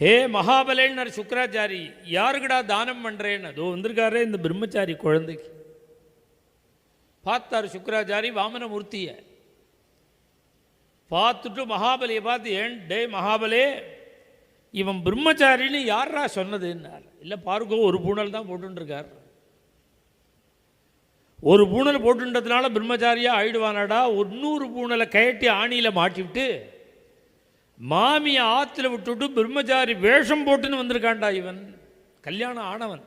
ஹே மகாபலேன்னார் சுக்கராச்சாரி யாருக்கடா தானம் பண்ணுறேன்னு அதோ வந்திருக்காரே இந்த பிரம்மச்சாரி குழந்தைக்கு. பார்த்தார் சுக்கராச்சாரி வாமனமூர்த்தியை. பார்த்துட்டு மகாபலியை பார்த்து ஏன் டே மகாபலே இவன் பிரம்மச்சாரின்னு யாரா சொன்னதுன்னார். இல்லை பாருக்கோ ஒரு பூணல் தான் போட்டுருக்கார் ஒரு பூணல் போட்டுன்றதுனால பிரம்மச்சாரியாக ஆயிடுவானாடா. ஒரு நூறு பூணலை கயட்டி ஆணியில் மாட்டிவிட்டு மாமியை ஆற்றுல விட்டுட்டு பிரம்மச்சாரி வேஷம் போட்டுன்னு வந்திருக்கான்டா இவன். கல்யாணம் ஆனவன்.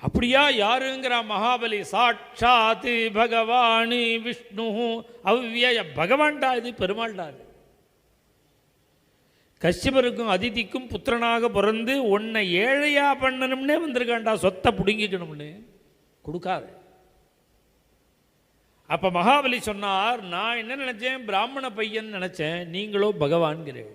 அப்படியா யாருங்கிற மகாபலி? சாட்சாத்து பகவானு விஷ்ணு. அவ்விய பகவான்டா இது பெருமாள்டா இது. கஷ்யபருக்கும் அதிதிக்கும் புத்திரனாக பிறந்து உன்னை ஏழையா பண்ணணும்னே வந்திருக்கான்டா. சொத்தை பிடுங்கிக்கணும்னு. கொடுக்காது. அப்போ மகாபலி சொன்னார் நான் என்ன நினச்சேன்? பிராமண பையன் நினச்சேன். நீங்களோ பகவான்கிறேன்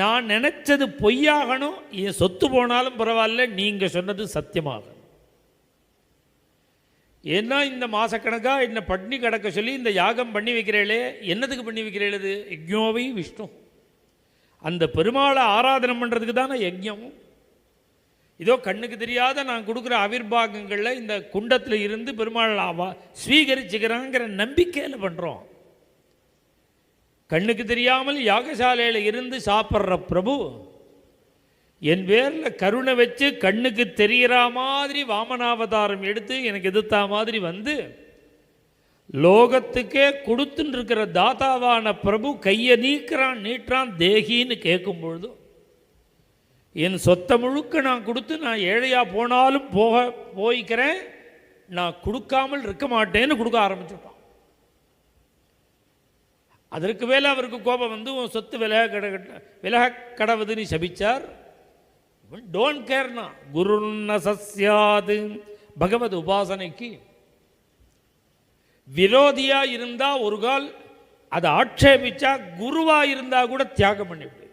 நான் நினச்சது பொய்யாகணும். என் சொத்து போனாலும் பரவாயில்ல. நீங்கள் சொன்னது சத்தியமாகணும். ஏன்னா இந்த மாதக்கணக்காக என்னை பட்னி கிடக்க சொல்லி இந்த யாகம் பண்ணி வைக்கிறேளே என்னதுக்கு பண்ணி வைக்கிறீள் யக்ஞோவை விஷ்ணு. அந்த பெருமாளை ஆராதனை பண்ணுறதுக்கு தானே யஜ்ஞம். இதோ கண்ணுக்கு தெரியாத நான் கொடுக்குற ஆவிர்வாகங்களில் இந்த குண்டத்தில் இருந்து பெருமாள் ஆவா ஸ்வீகரிச்சுக்கிறாங்கிற நம்பிக்கையில் பண்ணுறோம் கண்ணுக்கு தெரியாமல் யாகசாலையில் இருந்து சாப்பிட்ற பிரபு என் பேரில் கருணை வச்சு கண்ணுக்கு தெரிகிற மாதிரி வாமனாவதாரம் எடுத்து எனக்கு எதிர்த்தா மாதிரி வந்து லோகத்துக்கே கொடுத்துன்னு இருக்கிற தாத்தாவான பிரபு கையை நீக்கிறான் நீட்டுறான் தேகின்னு கேட்கும் பொழுதும் என் சொத்தை முழுக்க நான் கொடுத்து நான் ஏழையாக போனாலும் போக போய்க்கிறேன். நான் கொடுக்காமல் இருக்க மாட்டேன்னு கொடுக்க ஆரம்பிச்சுட்டான் அதற்கு மேலே அவருக்கு கோபம் வந்து உன் சொத்து விலக கட விலக கடவுதுன்னு சபிச்சார். டோன்ட் கேர்னா குருன்ன சஸ்யாது பகவத் உபாசனைக்கு விரோதியாக இருந்தால் ஒரு கால் அதை ஆட்சேபிச்சா குருவாக இருந்தால் கூட தியாகம் பண்ணிவிடு.